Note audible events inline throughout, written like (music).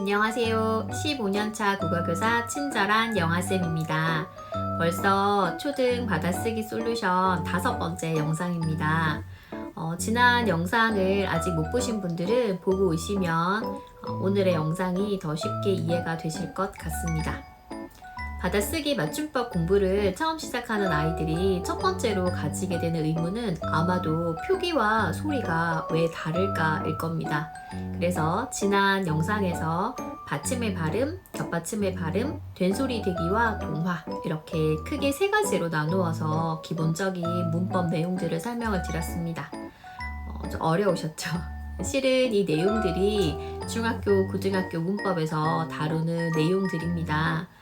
안녕하세요. 15년차 국어교사 친절한 영아쌤입니다. 벌써 초등 받아쓰기 솔루션 다섯 번째 영상입니다. 어, 지난 영상을 아직 못 보신 분들은 보고 오시면 어, 오늘의 영상이 더 쉽게 이해가 되실 것 같습니다. 받아쓰기 맞춤법 공부를 처음 시작하는 아이들이 첫 번째로 가지게 되는 의문은 아마도 표기와 소리가 왜 다를까일 겁니다. 그래서 지난 영상에서 받침의 발음, 겹받침의 발음, 된소리 대기와 동화 이렇게 크게 세 가지로 나누어서 기본적인 문법 내용들을 설명을 드렸습니다. 어, 좀 어려우셨죠? (laughs) 실은 이 내용들이 중학교, 고등학교 문법에서 다루는 내용들입니다.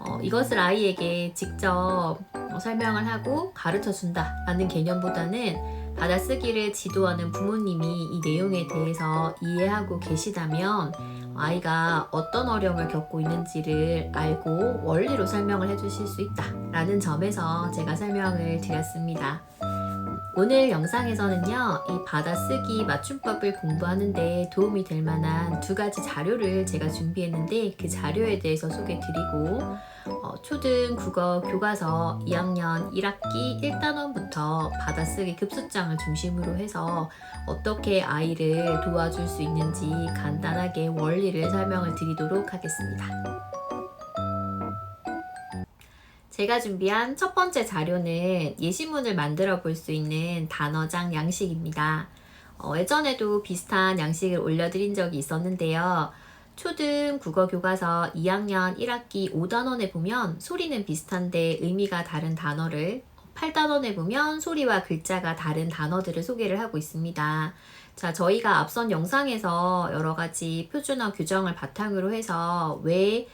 어, 이것을 아이에게 직접 어, 설명을 하고 가르쳐 준다라는 개념보다는 받아쓰기를 지도하는 부모님이 이 내용에 대해서 이해하고 계시다면 아이가 어떤 어려움을 겪고 있는지를 알고 원리로 설명을 해주실 수 있다라는 점에서 제가 설명을 드렸습니다. 오늘 영상에서는요, 이 받아쓰기 맞춤법을 공부하는데 도움이 될 만한 두 가지 자료를 제가 준비했는데 그 자료에 대해서 소개 드리고 어, 초등 국어 교과서 2학년 1학기 1단원부터 받아쓰기 급수장을 중심으로 해서 어떻게 아이를 도와줄 수 있는지 간단하게 원리를 설명을 드리도록 하겠습니다. 제가 준비한 첫 번째 자료는 예시문을 만들어 볼 수 있는 단어장 양식입니다. 어, 예전에도 비슷한 양식을 올려드린 적이 있었는데요. 초등 국어 교과서 2학년 1학기 5단원에 보면 소리는 비슷한데 의미가 다른 단어를 8단원에 보면 소리와 글자가 다른 단어들을 소개를 하고 있습니다. 자, 저희가 앞선 영상에서 여러 가지 표준어 규정을 바탕으로 해서 왜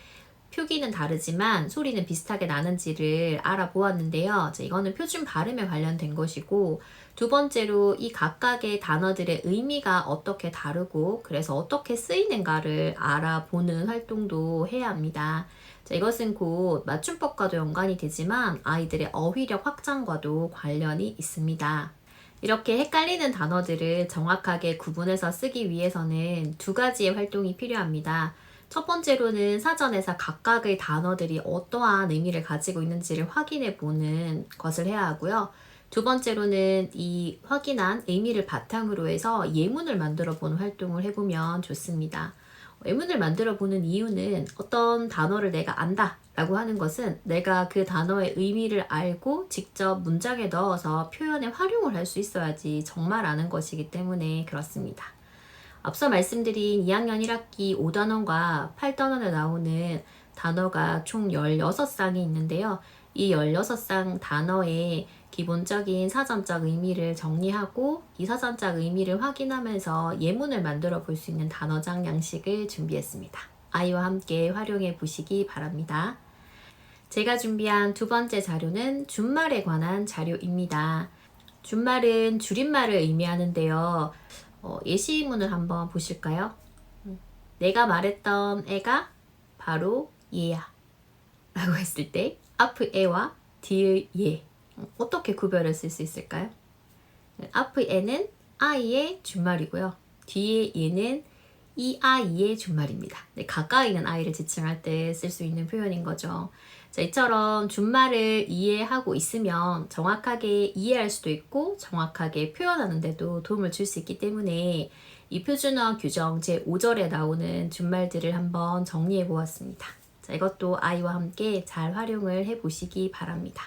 표기는 다르지만 소리는 비슷하게 나는지를 알아보았는데요. 자, 이거는 표준 발음에 관련된 것이고 두 번째로 이 각각의 단어들의 의미가 어떻게 다르고 그래서 어떻게 쓰이는가를 알아보는 활동도 해야 합니다. 자, 이것은 곧 맞춤법과도 연관이 되지만 아이들의 어휘력 확장과도 관련이 있습니다. 이렇게 헷갈리는 단어들을 정확하게 구분해서 쓰기 위해서는 두 가지의 활동이 필요합니다. 첫 번째로는 사전에서 각각의 단어들이 어떠한 의미를 가지고 있는지를 확인해 보는 것을 해야 하고요. 두 번째로는 이 확인한 의미를 바탕으로 해서 예문을 만들어 보는 활동을 해보면 좋습니다. 예문을 만들어 보는 이유는 어떤 단어를 내가 안다 라고 하는 것은 내가 그 단어의 의미를 알고 직접 문장에 넣어서 표현에 활용을 할 수 있어야지 정말 아는 것이기 때문에 그렇습니다. 앞서 말씀드린 2학년 1학기 5단원과 8단원에 나오는 단어가 총 16쌍이 있는데요. 이 16쌍 단어의 기본적인 사전적 의미를 정리하고 이 사전적 의미를 확인하면서 예문을 만들어 볼 수 있는 단어장 양식을 준비했습니다. 아이와 함께 활용해 보시기 바랍니다. 제가 준비한 두 번째 자료는 준말에 관한 자료입니다. 준말은 줄임말을 의미하는데요. 어, 예시문을 한번 보실까요? 음, 내가 말했던 애가 바로 얘야. 라고 했을 때 앞의 애와 뒤의 얘 음, 어떻게 구별을 쓸 수 있을까요? 앞의 애는 아이의 준말이고요. 뒤의 얘는 이 아이의 준말입니다. 네, 가까이 있는 아이를 지칭할 때 쓸 수 있는 표현인 거죠. 자, 이처럼 준말을 이해하고 있으면 정확하게 이해할 수도 있고 정확하게 표현하는데도 도움을 줄 수 있기 때문에 이 표준어 규정 제5절에 나오는 준말들을 한번 정리해 보았습니다. 자, 이것도 아이와 함께 잘 활용을 해 보시기 바랍니다.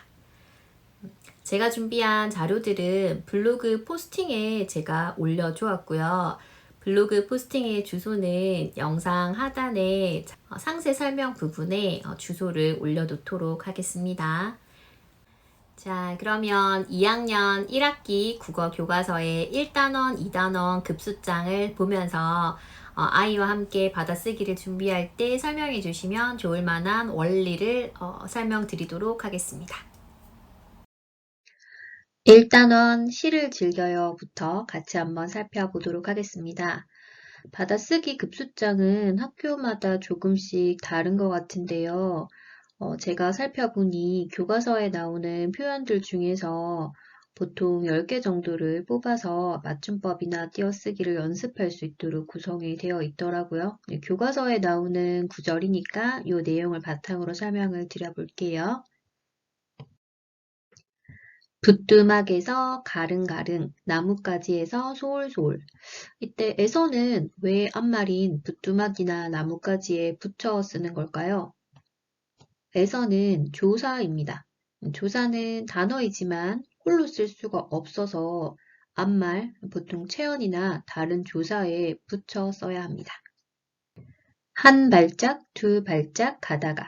제가 준비한 자료들은 블로그 포스팅에 제가 올려주었고요. 블로그 포스팅의 주소는 영상 하단에 상세 설명 부분에 어, 주소를 올려놓도록 하겠습니다. 자, 그러면 2학년 1학기 국어 교과서의 1단원, 2단원 급수장을 보면서 어, 아이와 함께 받아쓰기를 준비할 때 설명해 주시면 좋을 만한 원리를 어, 설명드리도록 하겠습니다. 1단원 시를 즐겨요부터 같이 한번 살펴보도록 하겠습니다. 받아쓰기 급수장은 학교마다 조금씩 다른 것 같은데요. 어, 제가 살펴보니 교과서에 나오는 표현들 중에서 보통 10개 정도를 뽑아서 맞춤법이나 띄어쓰기를 연습할 수 있도록 구성이 되어 있더라고요. 네, 교과서에 나오는 구절이니까 이 내용을 바탕으로 설명을 드려볼게요. 부뚜막에서 가릉가릉, 나뭇가지에서 소울소울. 이때 에서는 왜 앞말인 부뚜막이나 나뭇가지에 붙여 쓰는 걸까요? 에서는 조사입니다. 조사는 단어이지만 홀로 쓸 수가 없어서 앞말, 보통 체언이나 다른 조사에 붙여 써야 합니다. 한 발짝, 두 발짝 가다가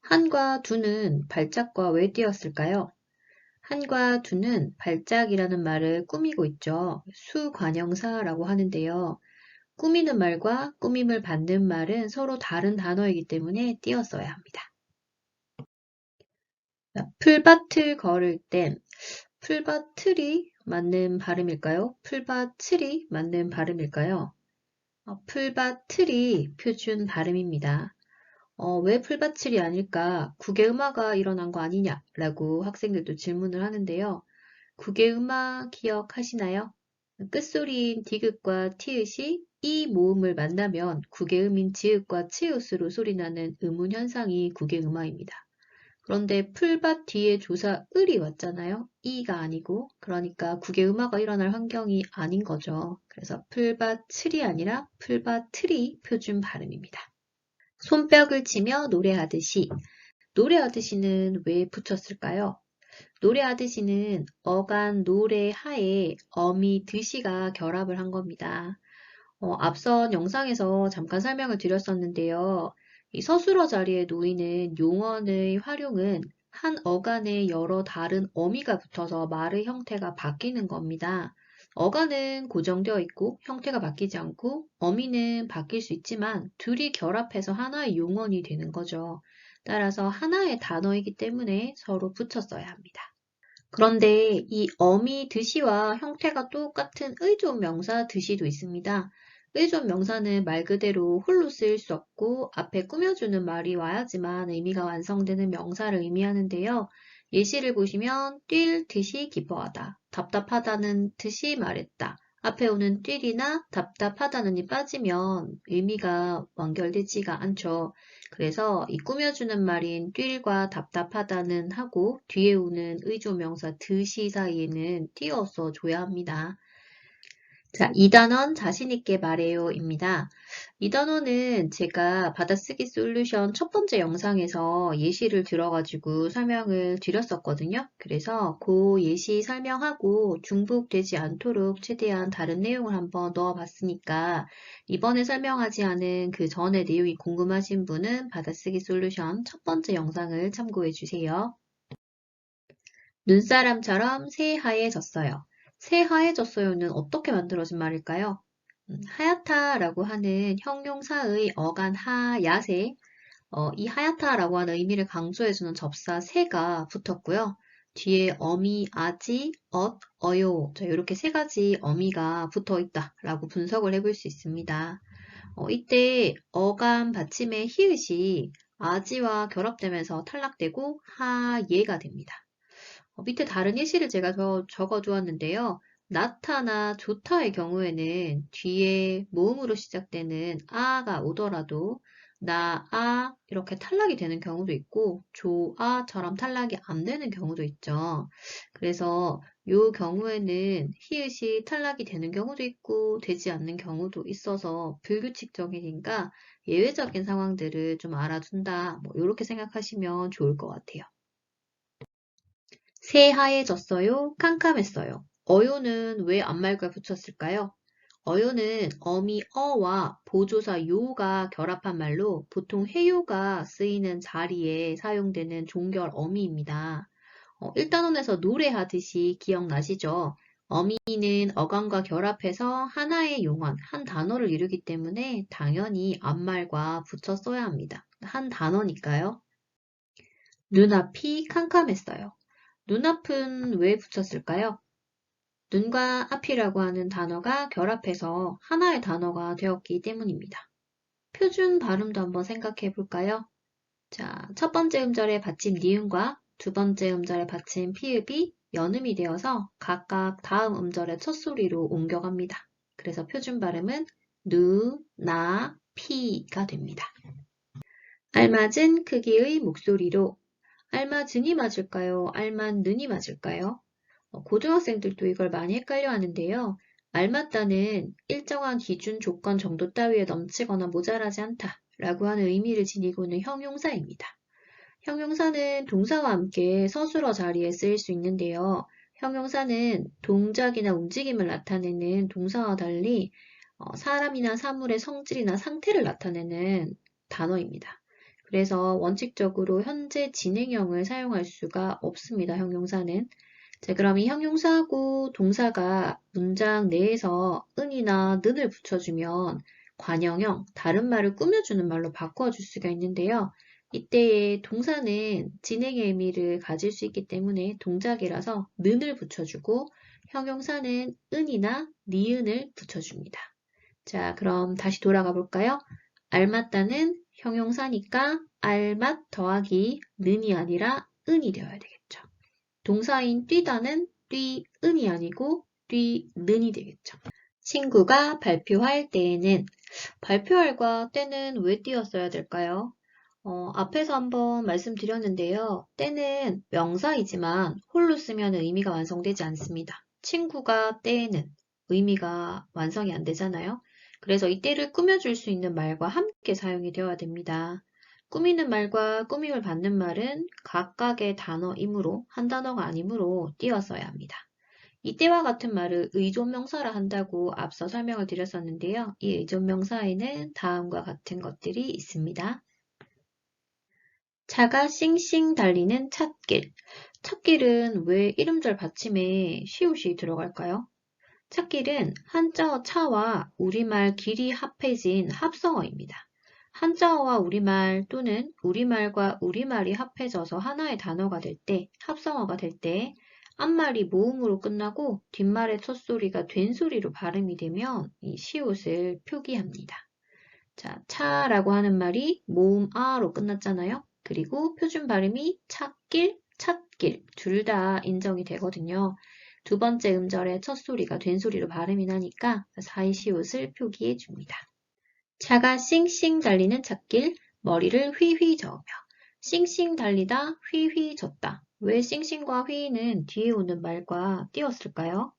한과 두는 발짝과 왜 띄었을까요? 한과 두는 발짝이라는 말을 꾸미고 있죠. 수관형사라고 하는데요. 꾸미는 말과 꾸밈을 받는 말은 서로 다른 단어이기 때문에 띄었어야 합니다. 풀밭을 걸을 땐 풀밭틀이 맞는 발음일까요? 풀밭틀이 맞는 발음일까요? 어, 풀밭틀이 표준 발음입니다. 어, 왜 풀밭틀이 아닐까? 국외음화가 일어난 거 아니냐? 라고 학생들도 질문을 하는데요. 국외음화 기억하시나요? 끝소리인 디귿과 티읕이 이 모음을 만나면 국외음인 지읒과 치읒으로 소리나는 음운 현상이 국외음화입니다. 그런데 풀밭 뒤에 조사 을이 왔잖아요. 이가 아니고 그러니까 국외음화가 일어날 환경이 아닌 거죠. 그래서 풀밭 틀이 아니라 풀밭 틀이 표준 발음입니다. 손뼉을 치며 노래하듯이 노래하듯이는 왜 붙였을까요? 노래하듯이는 어간 노래 하에 어미 듯이가 결합을 한 겁니다. 어, 앞선 영상에서 잠깐 설명을 드렸었는데요. 이 서술어 자리에 놓이는 용언의 활용은 한 어간에 여러 다른 어미가 붙어서 말의 형태가 바뀌는 겁니다. 어간은 고정되어 있고 형태가 바뀌지 않고 어미는 바뀔 수 있지만 둘이 결합해서 하나의 용언이 되는 거죠. 따라서 하나의 단어이기 때문에 서로 붙였어야 합니다. 그런데 이 어미 드시와 형태가 똑같은 의존 명사 드시도 있습니다. 의존 명사는 말 그대로 홀로 쓰일 수 없고 앞에 꾸며주는 말이 와야지만 의미가 완성되는 명사를 의미하는데요. 예시를 보시면 뛸 듯이 기뻐하다, 답답하다는 듯이 말했다. 앞에 오는 뛸이나 답답하다는이 빠지면 의미가 완결되지가 않죠. 그래서 이 꾸며주는 말인 뛸과 답답하다는 하고 뒤에 오는 의조명사 듯이 사이에는 띄어서 줘야 합니다. 자, 이 단원 자신있게 말해요 입니다. 이 단원은 제가 받아쓰기 솔루션 첫 번째 영상에서 예시를 들어가지고 설명을 드렸었거든요. 그래서 그 예시 설명하고 중복되지 않도록 최대한 다른 내용을 한번 넣어봤으니까 이번에 설명하지 않은 그 전의 내용이 궁금하신 분은 받아쓰기 솔루션 첫 번째 영상을 참고해 주세요. 눈사람처럼 새하얘졌어요. 새하얘졌어요는 어떻게 만들어진 말일까요? 음, 하얗다라고 하는 형용사의 어간 하야세, 어, 이 하얗다라고 하는 의미를 강조해주는 접사 새가 붙었고요. 뒤에 어미, 아지, 엇, 어요 자, 이렇게 세 가지 어미가 붙어 있다라고 분석을 해볼 수 있습니다. 어, 이때 어감 받침의 히읗이 아지와 결합되면서 탈락되고 하예가 됩니다. 어, 밑에 다른 예시를 제가 더 적어 두었는데요. 나타나 좋다의 경우에는 뒤에 모음으로 시작되는 아가 오더라도 나, 아 이렇게 탈락이 되는 경우도 있고 조아처럼 탈락이 안 되는 경우도 있죠. 그래서 이 경우에는 히읗이 탈락이 되는 경우도 있고 되지 않는 경우도 있어서 불규칙적이니까 예외적인 상황들을 좀 알아둔다. 뭐 이렇게 생각하시면 좋을 것 같아요. 새하얘졌어요. 캄캄했어요. 어요는 왜 앞말과 붙였을까요? 어요는 어미 어와 보조사 요가 결합한 말로 보통 해요가 쓰이는 자리에 사용되는 종결 어미입니다. 어, 1단원에서 노래하듯이 기억나시죠? 어미는 어감과 결합해서 하나의 용언, 한 단어를 이루기 때문에 당연히 앞말과 붙여 써야 합니다. 한 단어니까요. 눈앞이 캄캄했어요. 눈앞은 왜 붙였을까요? 눈과 앞이라고 하는 단어가 결합해서 하나의 단어가 되었기 때문입니다. 표준 발음도 한번 생각해 볼까요? 자, 첫 번째 음절의 받침 니은과 두 번째 음절의 받침 피읍이 연음이 되어서 각각 다음 음절의 첫 소리로 옮겨갑니다. 그래서 표준 발음은 누, 나, 피가 됩니다. 알맞은 크기의 목소리로 알맞은이 맞을까요? 알맞는이 맞을까요? 어, 고등학생들도 이걸 많이 헷갈려 하는데요. 알맞다는 일정한 기준 조건 정도 따위에 넘치거나 모자라지 않다 라고 하는 의미를 지니고 있는 형용사입니다. 형용사는 동사와 함께 서술어 자리에 쓰일 수 있는데요. 형용사는 동작이나 움직임을 나타내는 동사와 달리 어, 사람이나 사물의 성질이나 상태를 나타내는 단어입니다. 그래서 원칙적으로 현재 진행형을 사용할 수가 없습니다. 형용사는. 자, 그럼 이 형용사하고 동사가 문장 내에서 은이나 는을 붙여주면 관형형, 다른 말을 꾸며주는 말로 바꿔줄 수가 있는데요. 이때의 동사는 진행의 의미를 가질 수 있기 때문에 동작이라서 는을 붙여주고 형용사는 은이나 니은을 붙여줍니다. 자, 그럼 다시 돌아가 볼까요? 알맞다는 형용사니까 알맞 더하기 는이 아니라 은이 되어야 되겠죠. 동사인 뛰다는 뛰은이 아니고 뛰는이 되겠죠. 친구가 발표할 때에는 발표할과 때는 왜 띄었어야 될까요? 어, 앞에서 한번 말씀드렸는데요. 때는 명사이지만 홀로 쓰면 의미가 완성되지 않습니다. 친구가 때에는 의미가 완성이 안 되잖아요. 그래서 이 때를 꾸며줄 수 있는 말과 함께 사용이 되어야 됩니다. 꾸미는 말과 꾸밈을 받는 말은 각각의 단어이므로 한 단어가 아니므로 띄었어야 합니다. 이때와 같은 말을 의존명사라 한다고 앞서 설명을 드렸었는데요. 이 의존명사에는 다음과 같은 것들이 있습니다. 차가 싱싱 달리는 찻길. 찻길은 왜 이름절 받침에 시옷이 들어갈까요? 찻길은 한자어 차와 우리말 길이 합해진 합성어입니다. 한자어와 우리말 또는 우리말과 우리말이 합해져서 하나의 단어가 될 때, 합성어가 될 때, 앞말이 모음으로 끝나고 뒷말의 첫 소리가 된 소리로 발음이 되면 이 시옷을 표기합니다. 자, 차라고 하는 말이 모음 아로 끝났잖아요. 그리고 표준 발음이 찻길, 찻길 둘 다 인정이 되거든요. 두 번째 음절의 첫 소리가 된 소리로 발음이 나니까 사이 시옷을 표기해 줍니다. 차가 싱싱 달리는 찻길, 머리를 휘휘 저으며 싱싱 달리다, 휘휘 졌다. 왜 싱싱과 휘는 뒤에 오는 말과 띄었을까요?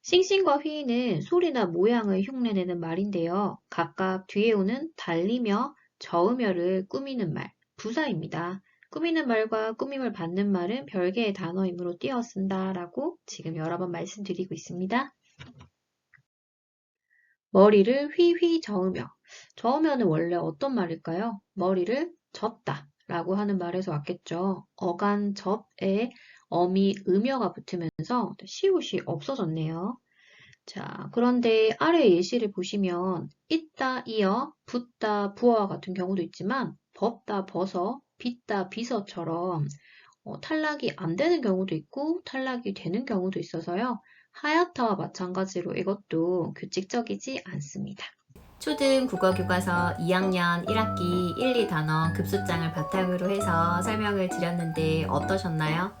싱싱과 휘는 소리나 모양을 흉내내는 말인데요. 각각 뒤에 오는 달리며 저으며를 꾸미는 말, 부사입니다. 꾸미는 말과 꾸밈을 받는 말은 별개의 단어이므로 띄어 쓴다 라고 지금 여러 번 말씀드리고 있습니다. 머리를 휘휘 저으며. 저으면은 원래 어떤 말일까요? 머리를 젓다 라고 하는 말에서 왔겠죠. 어간 접에 어미 음여가 붙으면서 시옷이 없어졌네요. 자, 그런데 아래 예시를 보시면 있다 이어, 붙다 부어와 같은 경우도 있지만 벗다 벗어, 빗다 비서처럼 어, 탈락이 안 되는 경우도 있고 탈락이 되는 경우도 있어서요. 하야타와 마찬가지로 이것도 규칙적이지 않습니다. 초등 국어교과서 2학년 1학기 1, 2단원 급수장을 바탕으로 해서 설명을 드렸는데 어떠셨나요?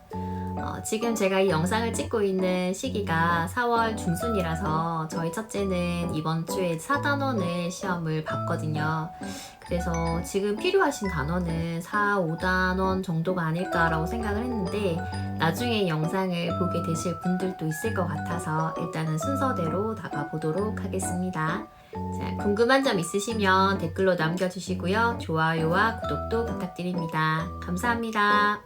어, 지금 제가 이 영상을 찍고 있는 시기가 4월 중순이라서 저희 첫째는 이번 주에 4단원을 시험을 봤거든요. 그래서 지금 필요하신 단원은 4, 5단원 정도가 아닐까라고 생각을 했는데 나중에 영상을 보게 되실 분들도 있을 것 같아서 일단은 순서대로 나가보도록 하겠습니다. 자, 궁금한 점 있으시면 댓글로 남겨주시고요. 좋아요와 구독도 부탁드립니다. 감사합니다.